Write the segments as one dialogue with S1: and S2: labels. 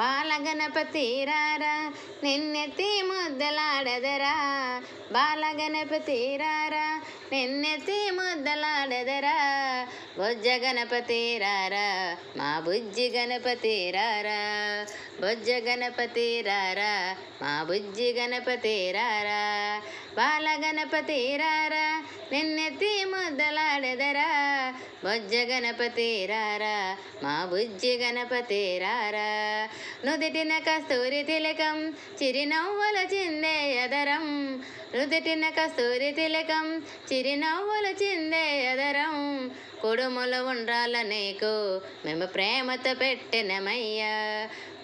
S1: బాలగణపతి రారా నిన్నెత్తి ముద్దలాడదరా. బాలగణపతి రారా నిన్నెత్తి ముద్దలాడదరా. బొజ్జ గణపతి రారా మా బుజ్జి గణపతి రారా. బొజ్జ గణపతి రారా మా బుజ్జి గణపతి రారా. బాలగణపతి రారా నిన్నెత్తి ముద్దలాడదరా. బొజ్జ గణపతి రారా మా బుజ్జి గణపతి రారా. నుదిటిన కస్తూరి తిలకం చిరునవ్వుల చిందే ఎదరం నుదిటిన కస్తూరి తిలకం చిరునవ్వుల చిందేయదరం కుడుములు ఉండాల నీకు మేము ప్రేమతో పెట్టినమయ్యా.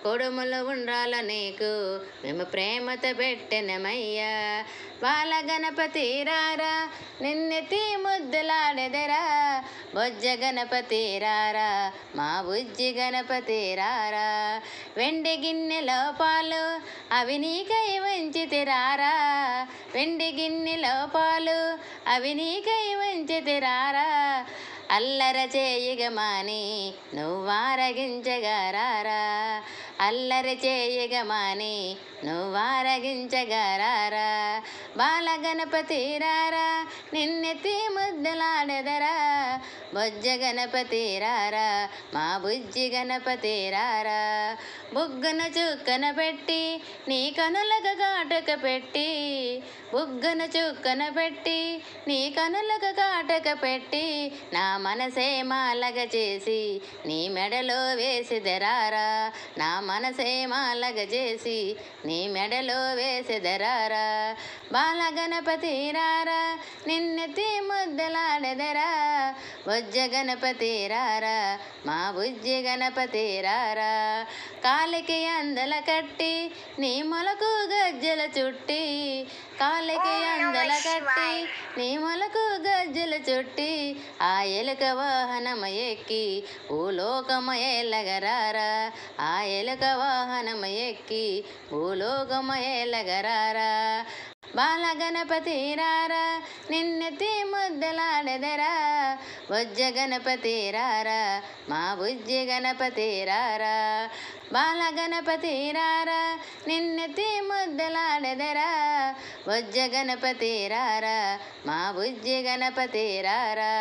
S1: కొడుములు ఉండ్రాల నీకు. మేము ప్రేమతో పెట్టినమయ్యా. బాల గణపతి రారా నిన్నెత్తి ముద్దులాడెదరా. బొజ్జ గణపతి రారా మా బుజ్జి గణపతి రారా. వెండి గిన్నెలో పాలు అవి నీకై వంచితి రారా. వెండి గిన్నెలో పాలు అవి నీకై వంచితి రారా. అల్లర చేయగమాని నువ్వారగించగరారా అల్లరి చేయగమాని నువ్వారగించగరారా బాలగణపతి రారా? నిన్నెత్తి ముద్దలాడెదరా? బొజ్జ గణపతి రారా? మా బుజ్జి గణపతి రారా? బుగ్గన చుక్కన పెట్టి నీ కనులకు కాటక పెట్టి బుగ్గన చుక్కన పెట్టి నీ కనులకు కాటక పెట్టి నా మనసే మాలగ చేసి నీ మెడలో వేసిదరారా నా మనసే మాలగ చేసి నీ మెడలో వేసిదరారా? బాలగణపతి రారా? నిన్నెత్తి ముద్దలాడెదరా? బొజ్జ గణపతి రారా? మా బుజ్జి గణపతి రారా? కాలికి అందల కట్టి నీ మొలకు గజ్జల చుట్టి కాలికి అందల కట్టి నీ మొలకు గజ్జల చుట్టి ఆ ఎలుక వాహనమ ఎక్కి భూలోకమ ఆ ఎలుక వాహనమ ఎక్కి బాలగణపతి రారా నిన్నెత్తి ముద్దలాడెదరా. బొజ్జ గణపతి రారా మా బుజ్జి గణపతి రారా బాలగణపతి రారా నిన్నెత్తి ముద్దలాడెదరా. బొజ్జ గణపతి రారా మా బుజ్జి గణపతి రారా